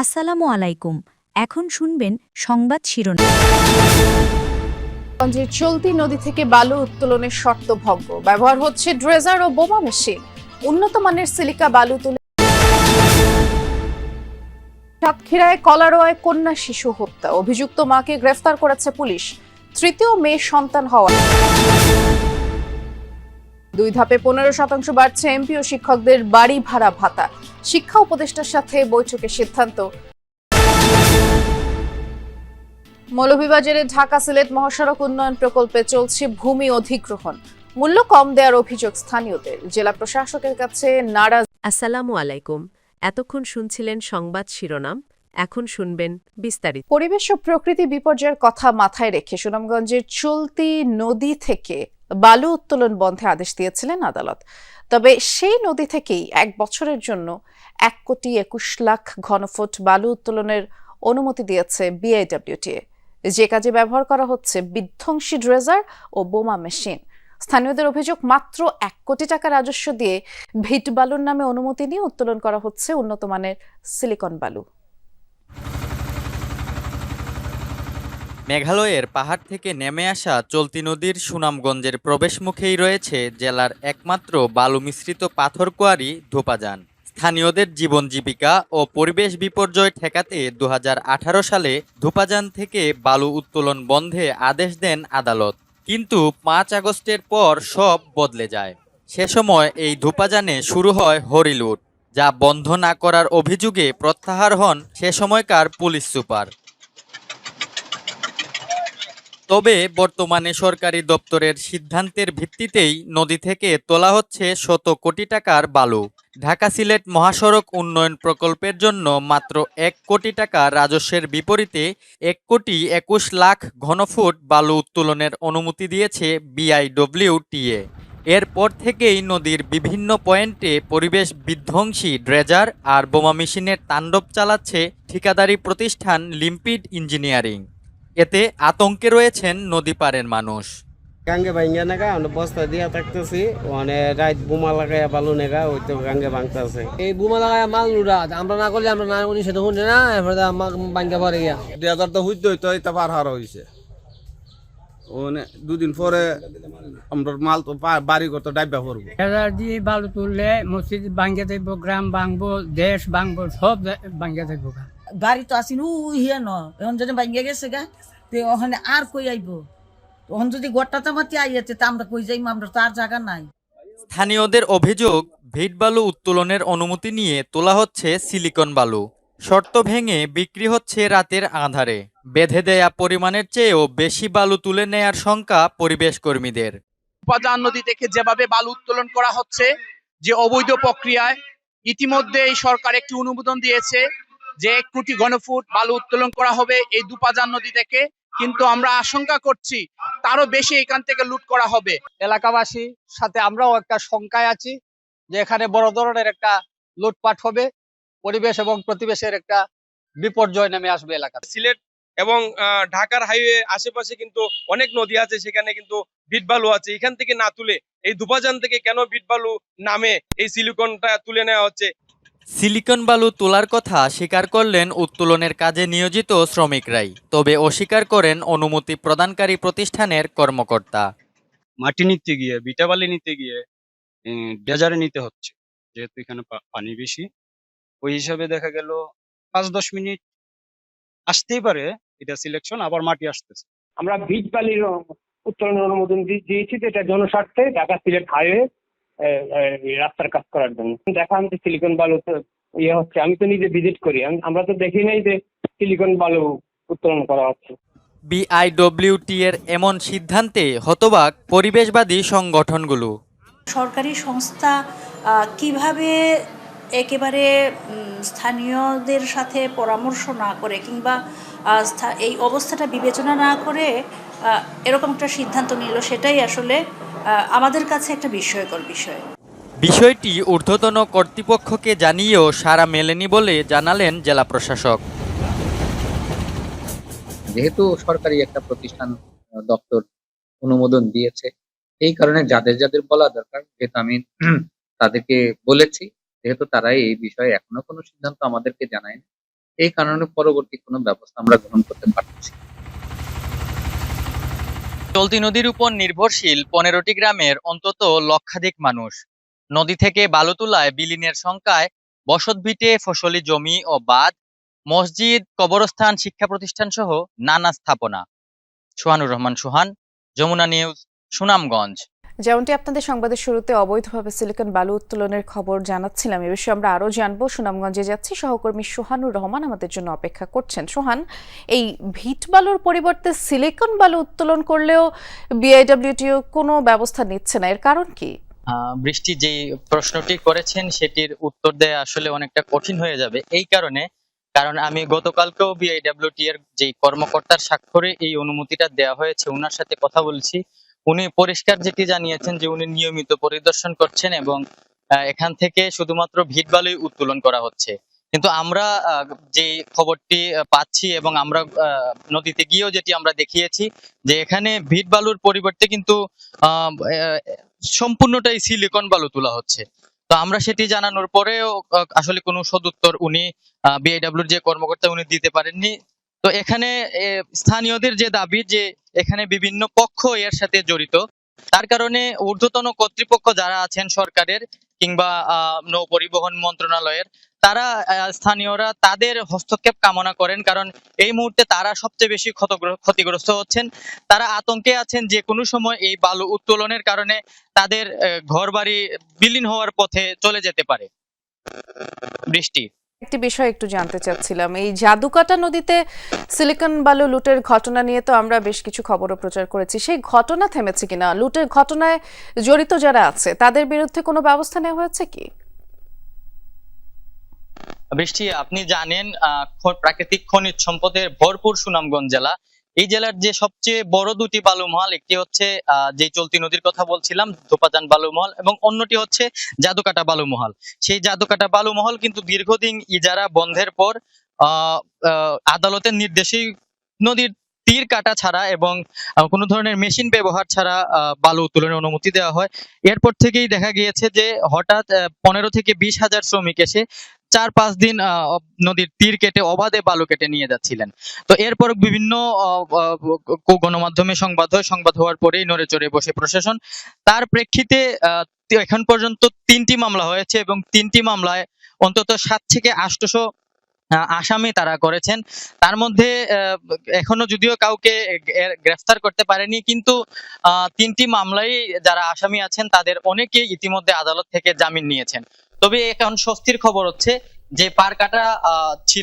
আসসালামু আলাইকুম। এখন শুনবেন সংবাদ শিরোনাম। গঞ্জের চলতি নদী থেকে বালু উত্তোলনের শর্ত ভঙ্গ ব্যবহার হচ্ছে ড্রেজার ও বোমা মেশিন। উন্নত মানের সিলিকা বালু তুলে সাতক্ষীরায় কলারোয়ায় কন্যা শিশু হত্যা। অভিযুক্ত মাকে গ্রেফতার করেছে পুলিশ। তৃতীয় মেয়ে সন্তান হওয়া দুই ধাপে পনেরো শতাংশ বাড়ছে এমপি ও শিক্ষকদের বাড়ি ভাড়া ভাতা। শিক্ষা উপদেষ্টার সাথে বৈঠকে সিদ্ধান্ত। মৌলভীবাজারে ঢাকা সিলেট মহাসড়ক উন্নয়ন প্রকল্পে চলছে ভূমি অধিগ্রহণ। মূল্য কম দেওয়ার অভিযোগ স্থানীয়দের। জেলা প্রশাসকের কাছে নারাজ। আসসালামু আলাইকুম। এতক্ষণ শুনছিলেন সংবাদ শিরোনাম। এখন শুনবেন বিস্তারিত। পরিবেশ ও প্রকৃতি বিপর্যয়ের কথা মাথায় রেখে সুনামগঞ্জের চলতি নদী থেকে বালু উত্তোলন বন্ধে আদেশ দিয়েছিলেন আদালত। তবে সেই নদী থেকেই এক বছরের জন্য এক কোটি একুশ লাখ ঘনফুট বালু উত্তোলনের অনুমতি দিয়েছে বিআইডব্লিউটিএ যে কাজে ব্যবহার করা হচ্ছে বিধ্বংসী ড্রেজার ও বোমা মেশিন। স্থানীয়দের অভিযোগ, মাত্র এক কোটি টাকা রাজস্ব দিয়ে ভিট বালুর নামে অনুমতি নিয়ে উত্তোলন করা হচ্ছে উন্নত মানের সিলিকন বালু। মেঘালয়ের পাহাড় থেকে নেমে আসা চলতি নদীর সুনামগঞ্জের প্রবেশমুখেই রয়েছে জেলার একমাত্র বালু মিশ্রিত পাথর কোয়ারি ধোপাজান। স্থানীয়দের জীবন জীবিকা ও পরিবেশ বিপর্যয় ঠেকাতে দু হাজার আঠারো সালে ধোপাজান থেকে বালু উত্তোলন বন্ধে আদেশ দেন আদালত। কিন্তু পাঁচ আগস্টের পর সব বদলে যায়। সে সময় এই ধোপাজানে শুরু হয় হরিলুট, যা বন্ধ না করার অভিযোগে প্রত্যাহার হন সে সময়কার পুলিশ সুপার। তবে বর্তমানে সরকারি দপ্তরের সিদ্ধান্তের ভিত্তিতেই নদী থেকে তোলা হচ্ছে শত কোটি টাকার বালু। ঢাকা সিলেট মহাসড়ক উন্নয়ন প্রকল্পের জন্য মাত্র এক কোটি টাকা রাজস্বের বিপরীতে এক কোটি একুশ লাখ ঘনফুট বালু উত্তোলনের অনুমতি দিয়েছে বিআইডব্লিউটিএ। এরপর থেকেই নদীর বিভিন্ন পয়েন্টে পরিবেশ বিধ্বংসী ড্রেজার আর বোমা মেশিনের তাণ্ডব চালাচ্ছে ঠিকাদারি প্রতিষ্ঠান লিম্পিড ইঞ্জিনিয়ারিং। এতে আতঙ্কে রয়েছেন নদী পাড়ের মানুষ। গাঙ্গে ভাঙ্গা নেগা আমরা বস্তা দিয়া থাকতেছি ওখানে রাত বোমা লাগাইয়া বালু নেগা ওই তো গাঙ্গে ভাঙতেছে। এই বোমা লাগায় মাল লুড়া আমরা না করলে আমরা না উনি সেটা শুনে না এরপরে আমার বাঙ্গা পরে গিয়া। দুই হাজার তো হইতে হইতো এটা পার হার হয়েছে ওনে দুদিন পরে আমরা মাল তো বাড়ি করতে ডাইবা পড়ব হাজার দিয়ে বালু তুললে মসজিদ ভাঙ্গে দেখব গ্রাম ভাঙবো দেশ ভাঙবো সব ভাঙ্গে দেখব বাড়ি তো আসিন হিয়া ন। এখন যদি ভাঙ্গে গেছে গা তো ওখানে আর কই আইব? তখন যদি গোটা তামাতি আইয়াছে তা আমরা কই যাইম? আমরা তো আর জায়গা নাই। স্থানীয়দের অভিযোগ ভিট বালু উত্তোলনের অনুমতি নিয়ে তোলা হচ্ছে সিলিকন বালু। শর্ত ভেঙে বিক্রি হচ্ছে রাতের আধারে। বেঁধে দেয়া পরিমাণের চেয়েও বেশি বালু তুলে নেয়ার শঙ্কা পরিবেশ কর্মীদের। উপাদান নদী থেকে যেভাবে বালু উত্তোলন করা হচ্ছে যে অবৈধ প্রক্রিয়ায় ইতিমধ্যে এই সরকার একটি অনুমোদন দিয়েছে। যে এক কোটি ঘনফুট বালু উত্তোলন করা হবে এই দুপাজান নদী থেকে। কিন্তু আমরা আশঙ্কা করছি তারও বেশি এখান থেকে লুট করা হবে। এলাকাবাসীর সাথে আমরাও একটা শঙ্কায় আছি যে এখানে বড় ধরনের একটা লুটপাট হবে। পরিবেশ এবং প্রতিবেশের একটা বিপর্যয় নেমে আসবে এলাকা সিলেট এবং ঢাকার হাইওয়ে আশেপাশে কিন্তু অনেক নদী আছে, সেখানে কিন্তু বিট বালু আছে। এখান থেকে না তুলে এই দুপাজান থেকে কেন বিট বালু নামে এই সিলিকনটা তুলে নেওয়া হচ্ছে? সিলিকন বালু তোলার কথা স্বীকার করলেন উত্তোলনের কাজে নিয়োজিত শ্রমিকরাই তবে অস্বীকার করেন অনুমতি প্রদানকারী প্রতিষ্ঠানের কর্মকর্তা। মাটি নিতে গিয়ে বিটাবালি নিতে গিয়ে ডেজারে নিতে হচ্ছে যেহেতু এখানে পা- পানি বেশি। ওই হিসাবে দেখা গেল পাঁচ দশ মিনিট আসতেই পারে এটা সিলেকশন আবার মাটি আসতেছে। আমরা বীজ বালির উত্তোলনের অনুমোদন দিয়েছি যেটা জনস্বার্থে ঢাকা সিলেট হাইওয়ে রাস্তার কাজ করার জন্য। দেখা আমি সিলিকন বালু তো ইয়ে হচ্ছে আমি তো নিজে ভিজিট করি। আমরা তো দেখি নাই যে সিলিকন বালু উত্তোলন করা হচ্ছে। বিআইডব্লিউটি এর এমন সিদ্ধান্তে হতবাক পরিবেশবাদী সংগঠনগুলো। সরকারি সংস্থা কীভাবে একেবারে স্থানীয়দের সাথে পরামর্শ না করে কিংবা এই অবস্থাটা বিবেচনা না করে এরকম একটা সিদ্ধান্ত নিল সেটাই আসলে আমাদের কাছে একটা বিস্ময়কর বিষয় বিষয়টি ঊর্ধ্বতন কর্তৃপক্ষকে জানিয়েও সারা মেলেনি বলে জানালেন জেলা প্রশাসক যেহেতু সরকারি একটা প্রতিষ্ঠান দপ্তর অনুমোদন দিয়েছে এই কারণে যাদের যাদের বলা দরকার যেহেতু আমি তাদেরকে বলেছি যেহেতু তারা এই বিষয়ে এখনও কোনো সিদ্ধান্ত আমাদেরকে জানায়নি এই কারণে পরবর্তী কোনো ব্যবস্থা আমরা গ্রহণ করতে পারতেছি না। চলতি নদীর উপর নির্ভরশীল পনেরোটি গ্রামের অন্তত লক্ষাধিক মানুষ। নদী থেকে বালু তোলায় বিলীনের সংখ্যায় বসতভিটে ফসলি জমি ও বাঁধ, মসজিদ, কবরস্থান, শিক্ষা প্রতিষ্ঠান সহ নানা স্থাপনা। সোহানুর রহমান সোহান, যমুনা নিউজ, সুনামগঞ্জ। যেমনটি আপনাদের সংবাদের শুরুতে অবৈধভাবে সিলিকন বালু উত্তোলনের খবর জানাচ্ছিলাম, এ বিষয়ে আমরা আরও জানব। সুনামগঞ্জে যাচ্ছি, সহকর্মী সোহানুর রহমান আমাদের জন্য অপেক্ষা করছেন। সোহান, এই ভিট বালুর পরিবর্তে সিলিকন বালু উত্তোলন করলেও বিআইডব্লিউটিও কোনো ব্যবস্থা নিচ্ছে না, এর কারণ কি? বৃষ্টি যে প্রশ্নটি করেছেন, সেটির উত্তর দেয়া আসলে অনেকটা কঠিন হয়ে যাবে। এই কারণে, কারণ আমি গতকালকেও বিআইডব্লিউটি এর যে কর্মকর্তার স্বাক্ষরে এই অনুমতিটা দেওয়া হয়েছে ওনার সাথে কথা বলছি। উনি পরিষ্কার যেটি জানিয়েছেন যে উনি নিয়মিত পরিদর্শন করছেন এবং এখান থেকে শুধুমাত্র ভিট বালুই উত্তোলন করা হচ্ছে। কিন্তু আমরা যে খবরটি পাচ্ছি এবং আমরা নদীতে গিয়েও যেটি আমরা দেখিয়েছি যে এখানে ভিট বালুর পরিবর্তে কিন্তু সম্পূর্ণটাই সিলিকন বালু তোলা হচ্ছে। তো আমরা সেটি জানানোর পরেও আসলে কোনো সদুত্তর উনি বিআইডব্লিউর যে কর্মকর্তা, উনি দিতে পারেননি। তো এখানে স্থানীয়দের যে দাবি যে এখানে বিভিন্ন পক্ষ এর সাথে জড়িত, তার কারণে ঊর্ধ্বতন কর্তৃপক্ষ যারা আছেন সরকারের কিংবা নৌ পরিবহন মন্ত্রণালয়ের, তারা স্থানীয়রা তাদের হস্তক্ষেপ কামনা করেন কারণ এই মুহূর্তে তারা সবচেয়ে বেশি ক্ষতগ্র- ক্ষতিগ্রস্ত হচ্ছেন। তারা আতঙ্কে আছেন যে কোনো সময় এই বালু উত্তোলনের কারণে তাদের ঘর বাড়ি বিলীন হওয়ার পথে চলে যেতে পারে। বৃষ্টি। একটি বিষয় একটু জানতে চাচ্ছিলাম। এই জাদুকাটা নদীতে সিলিকন বালু লুটের ঘটনা নিয়ে তো আমরা বেশ কিছু খবরও প্রচার করেছি। সেই ঘটনা থেমেছে কিনা? লুটের ঘটনায় জড়িত যারা আছে, তাদের বিরুদ্ধে কোনো ব্যবস্থা নেওয়া হয়েছে কি? বৃষ্টি, আপনি জানেন প্রাকৃতিক খনিজ সম্পদের ভরপুর সুনামগঞ্জ জেলা এই জেলার যে সবচেয়ে বড় দুটি বালুমহল, একটি হচ্ছে যে চলতি নদীর কথা বলছিলাম, ধোপাজান বালুমহল, এবং অন্যটি হচ্ছে জাদুকাটা বালুমহল। সেই জাদুকাটা বালুমহল কিন্তু দীর্ঘদিন ইজারা বন্ধের পর আদালতের নির্দেশেই নদীর তীর কাটা ছাড়া এবং কোনো ধরনের মেশিন ব্যবহার ছাড়া বালু উত্তোলনের অনুমতি দেওয়া হয়। এরপর থেকেই দেখা গিয়েছে যে হঠাৎ পনেরো থেকে বিশ হাজার শ্রমিক এসে চার পাঁচ দিন নদীর তীর কেটে, অবাধে বালু কেটে নিয়ে যাচ্ছিলেন। তো এরপর বিভিন্ন গণমাধ্যমে সংবাদ হয়, সংবাদ হওয়ার পরেই নড়ে চড়ে বসে প্রশাসন। তার প্রেক্ষিতে এখন পর্যন্ত তিনটি মামলা হয়েছে এবং তিনটি মামলায় অন্তত সাত থেকে আটশো আসামি তারা করেছেন। তার মধ্যে এখনও যদিও কাউকে গ্রেফতার করতে পারেনি, কিন্তু তিনটি মামলায় যারা আসামি আছেন, তাদের অনেকেই ইতিমধ্যে আদালত থেকে জামিন নিয়েছেন। তবে এখন স্বস্তির খবর হচ্ছে যে পার কাটা ছিল